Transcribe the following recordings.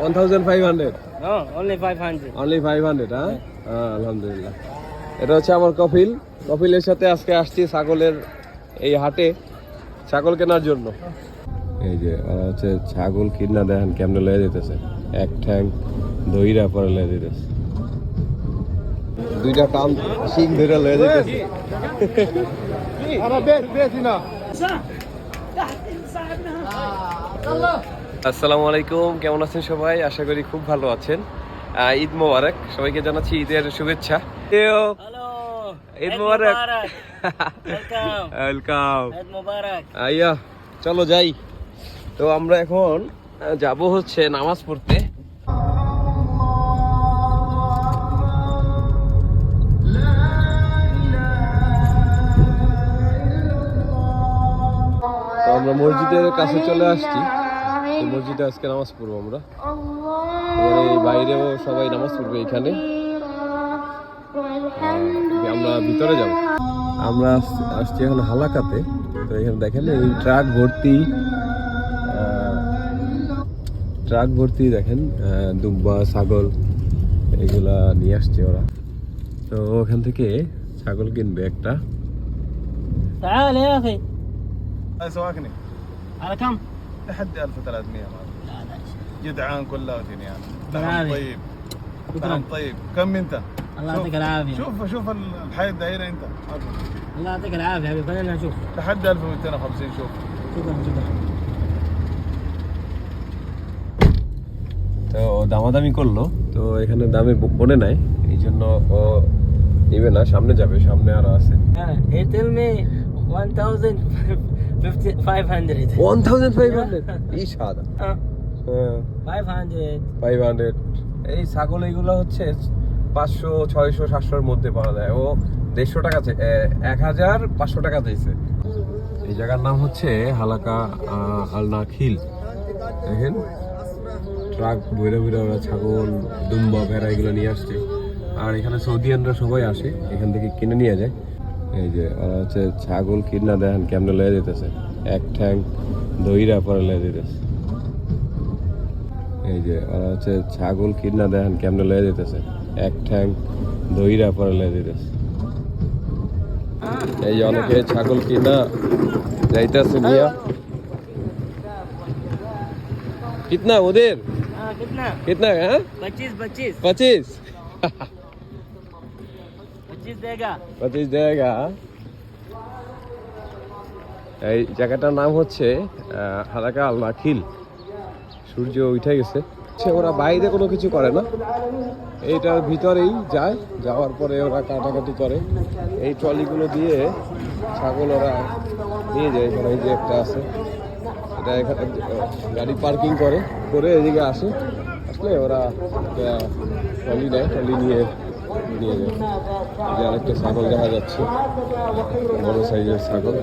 One thousand five hundred only 500. Only five hundred হ্যাঁ হ্যাঁ, আলহামদুলিল্লাহ এটা হচ্ছে আমার কপিল কপিলের সাথে আজকে আসছি ছাগলের এই হাটে ছাগল কেনার জন্য। এই যে ওরা হচ্ছে ছাগল কিনা দেখেন কেমনে লয়ে যেতেছে। এক ঠ্যাং দইরা পরে লয়ে যেতেছে। দুইটা কাম শিং ধরে লয়ে যেতেছে। আসসালামু আলাইকুম কেমন আছেন সবাই? আশা করি খুব ভালো আছেন। ঈদ মোবারক। সবাইকে জানাচ্ছি ঈদের শুভেচ্ছা। ঈদ মোবারক। ওয়েলকাম আইয়া চলো যাই। তো আমরা এখন যাব হচ্ছে নামাজ পড়তে। আমরা মসজিদের কাছে চলে আসছি। তো মসজিদে আজকে নামাজ পড়বো আমরা এবার এই বাইরেও সবাই নামাজ পড়বে এখানে আহ, আমরা ভিতরে যাব আমরা আস- আসছি এখন হালাকাতে তো এখানে দেখেন এই ট্রাক ভর্তি আহ, ট্রাক ভর্তি দেখেন আহ, দুব্বা ছাগল এগুলা নিয়ে আসছে ওরা তো ওখান থেকে ছাগল কিনবে একটা تعال يا اخي هاي سواكني على كم؟ لحد 1300 ما لا لا جدعان كلها وثنيان برافو. لحم طيب شكرا لحم طيب كم انت؟ الله شوف- يعطيك العافيه شوف شوف الحي الدائرة انت الله يعطيك العافيه حبيبي خلينا نشوف لحد 1250 شوف شكرا شكرا তো ও দামাদামি করলো তো এখানে দামে ব- বলে নাই এই জন্য ও নিবে না সামনে যাবে সামনে আরো আছে Yeah, he tell me 1500 one thousand five hundred এই সাদা 500 ফাইভ হান্ড্রেড এই ছাগল এইগুলো হচ্ছে পাঁচশো ছয়শো সাতশোর মধ্যে পাওয়া যায়। ও দেড়শো টাকা এক হাজার পাঁচশো টাকা চাইছে। এই জায়গার নাম হচ্ছে হালাকা আহ, আলনা দেখেন? ট্রাক ভৈরা ভৈরা ওরা ছাগল দুম্বা ভেড়া এগুলো নিয়ে আসছে। আর এখানে সৌদিয়ানরা সবাই আসে এখান থেকে কিনে নিয়ে যায়। এই যে ওরা হচ্ছে ছাগল কিনা দেখেন কেমনে লয়ে যেতেছে এক ঠ্যাং দইরা পরে লয়ে যেতেছে এই যে ওরা হচ্ছে ছাগল কিনা দেখেন কেমনে লয়ে যেতেছে এক ঠ্যাং দইরা পরে লয়ে যেতেছে এই যে অনেকে ছাগল কিনা যাইতেছে নিয়া কিতনা ওদের اه कितना कितना হ্যাঁ 25 25 পঁচিশ 25 देगा পঁচিশ জায়গা এই জায়গাটার নাম হচ্ছে হালাকা আল নাখিল সূর্য উঠে গেছে। সে ওরা বাইরে কোনো কিছু করে না। এইটার ভিতরেই যায়। যাওয়ার পরে ওরা কাটাকাটি করে। এই ট্রলিগুলো দিয়ে ছাগল ওরা নিয়ে যায়। এখানে এই যে একটা আছে। এটা এখানে গাড়ি পার্কিং করে। করে এদিকে আসে। আসলে ওরা ট্রলি নেয়। ট্রলি নিয়ে নিয়ে যায় যে আরেকটা ছাগল দেখা যাচ্ছে বড় সাইজের ছাগল।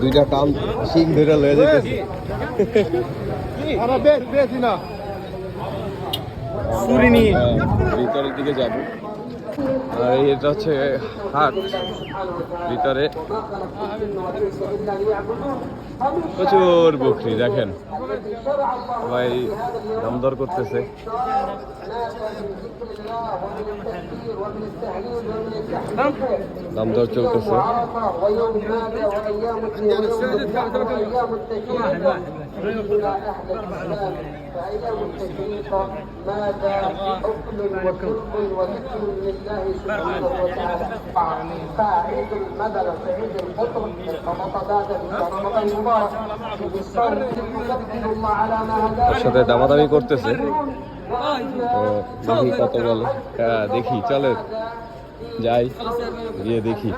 দুইটা টান সিং ধরে লয়ে যেতেছে হ্যাঁ, ভিতরের দিকে যাব। আর এটা হচ্ছে হাট ভিতরে প্রচুর বকরি দেখেন সবাই দাম দর করতেছে؟ দাম দর চলতেছে সাথে দামাদামি করতেছে। দেখি কত বলে। হ্যাঁ দেখি চলে। যাই গিয়ে দেখি।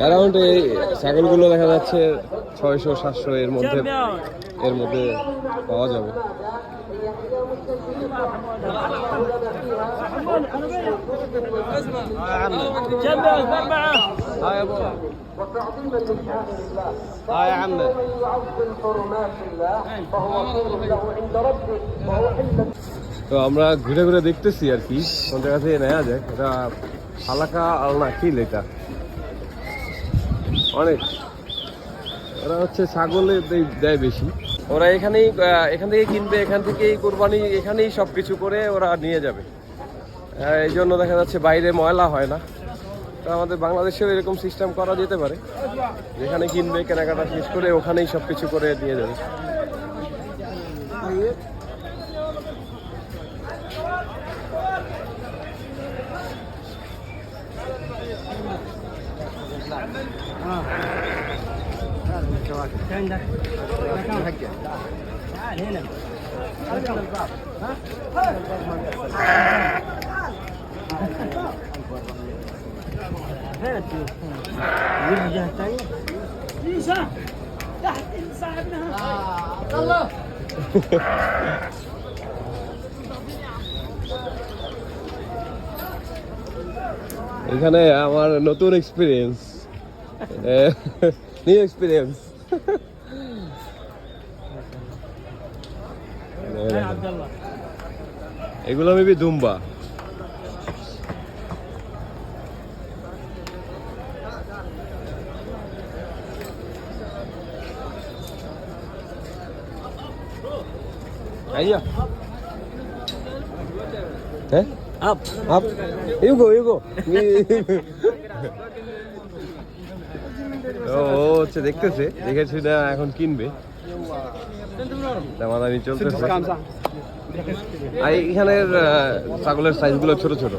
অ্যারাউন্ড এই ছাগলগুলো দেখা যাচ্ছে ছয়শো সাতশো এর মধ্যে এর মধ্যে পাওয়া যাবে। চ্যাম্পিয়ন كم يا أربعة হ্যাঁ يا ابو হ্যাঁ يا عم তো আমরা ঘুরে ঘুরে দেখতেছি আর কি কোন জায়গা থেকে নেওয়া যায় এটা হালাকা আলনা কিল এটা অনেক ওরা হচ্ছে ছাগলের দে- দেয় বেশি ওরা এখানেই আহ, এখান থেকে কিনবে এখান থেকেই কোরবানি এখানেই সব কিছু করে ওরা নিয়ে যাবে আহ, এই জন্য দেখা যাচ্ছে বাইরে ময়লা হয় না তো আমাদের বাংলাদেশেও এরকম সিস্টেম করা যেতে পারে। যেখানে কিনবে, কেনাকাটা শেষ করে ওখানেই সব কিছু করে নিয়ে যাবে تعال هنا فين الطيور؟ جيب الجهة الثانية এখানে আমার নতুন এক্সপিরিয়েন্স নিউ এক্সপিরিয়েন্স هاي عبد الله এগুলো মেবি দুম্বা আইয়া হ্যাঁ اب আপ ইউগো ইউগো ও ও হচ্ছে দেখতেছে দেখেছি না এখন কিনবে দামাদামি চলতেছে আর এখানের ছাগলের সাইজগুলো ছোট ছোট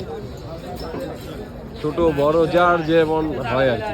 ছোট বড় যার যেমন হয় আর কি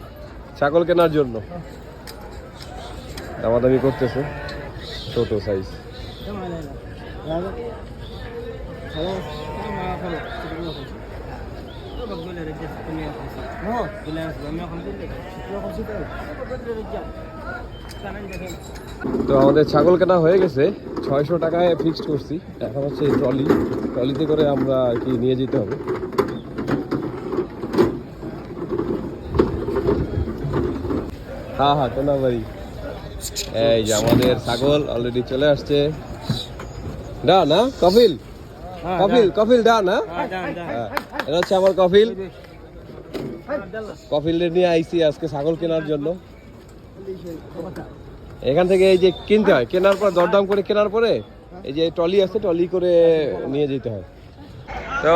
ছাগল কেনার জন্য। দামাদামি করতেছে, ছোট সাইজ তো আমাদের ছাগল কেনা হয়ে গেছে, ছয়শো টাকায় ফিক্সড করছি। এখন হচ্ছে ট্রলি ট্রলিতে করে আমরা আর কি নিয়ে যেতে হবে। হ্যাঁ হ্যাঁ টোনাবাড়ি এই যে আমাদের ছাগল অলরেডি চলে আসছে। ডা না? কফিল? কফিল কফিল ডা না? হ্যাঁ, এটা হচ্ছে আমার কফিল। কফিল নিয়ে আইছি আজকে ছাগল কেনার জন্য। এখান থেকে এই যে কিনতে হয় কেনার পর দরদাম করে কেনার পরে এই যে টলি আছে টলি করে নিয়ে যেতে হয়। তো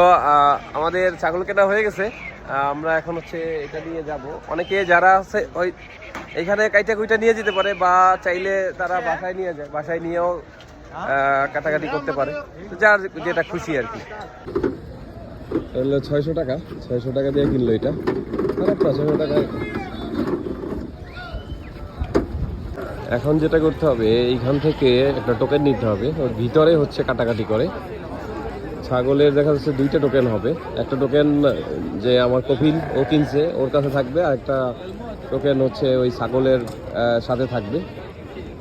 আমাদের ছাগল কেনা হয়ে গেছে। আমরা এখন হচ্ছে এটা নিয়ে যাব। অনেকে যারা আছে ওই এখানে কাইটা কুইটা নিয়ে যেতে পারে বা চাইলে তারা বাসায় নিয়ে যায়, বাসায় নিয়েও কাটাকাটি করতে পারে। যার যেটা খুশি আর কি। হলো ছয়শো টাকা ছয়শো টাকা দিয়ে কিনলো এটা। ছয়শো টাকায়। এখন যেটা করতে হবে, এইখান থেকে একটা টোকেন নিতে হবে। ওর ভিতরে হচ্ছে কাটাকাটি করে। ছাগলের দেখা যাচ্ছে দুইটা টোকেন হবে। একটা টোকেন যে আমার কফিল ও কিনছে, ওর কাছে থাকবে, আর একটা টোকেন হচ্ছে ওই ছাগলের সাথে থাকবে।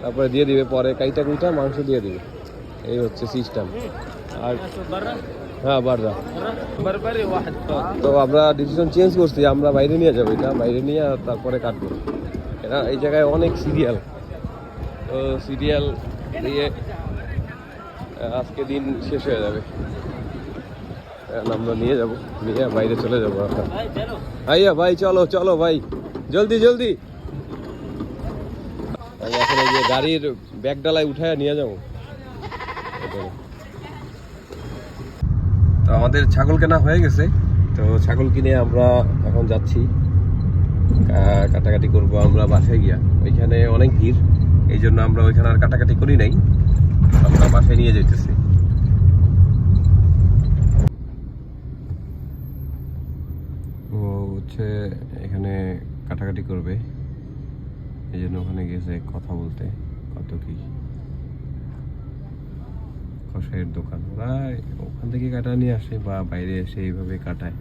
তারপরে দিয়ে দিবে, পরে কাইটা কুইটা মাংস দিয়ে দিবে। এই হচ্ছে সিস্টেম আর হ্যাঁ বাররা। তো আমরা ডিসিশন চেঞ্জ করছি, আমরা বাইরে নিয়ে যাব এটা, বাইরে নিয়ে তারপরে কাটবো। এরা এই জায়গায় অনেক সিরিয়াল তো সিরিয়াল দিয়ে আজকে দিন শেষ হয়ে যাবে। আমরা নিয়ে যাব, নিয়ে বাইরে চলে যাব আইয়া ভাই, চলো চলো, ভাই। জলদি জলদি। এখন এই যে গাড়ির উঠায় নিয়ে যাব। তো আমাদের ছাগল কেনা হয়ে গেছে। তো ছাগল কিনে আমরা এখন যাচ্ছি। কাটাকাটি করব আমরা বাসায় গিয়া। ওইখানে অনেক ভিড়, এই জন্য আমরা ওইখানে আর কাটাকাটি করি নাই। আমরা বাসায় নিয়ে যেতেছি হচ্ছে এখানে কাটাকাটি করবে। এই জন্য ওখানে গেছে কথা বলতে, কত কি? কষাইয়ের দোকান। ওরা ওখান থেকে কাটা নিয়ে আসে বা বাইরে এসে এইভাবে কাটায়।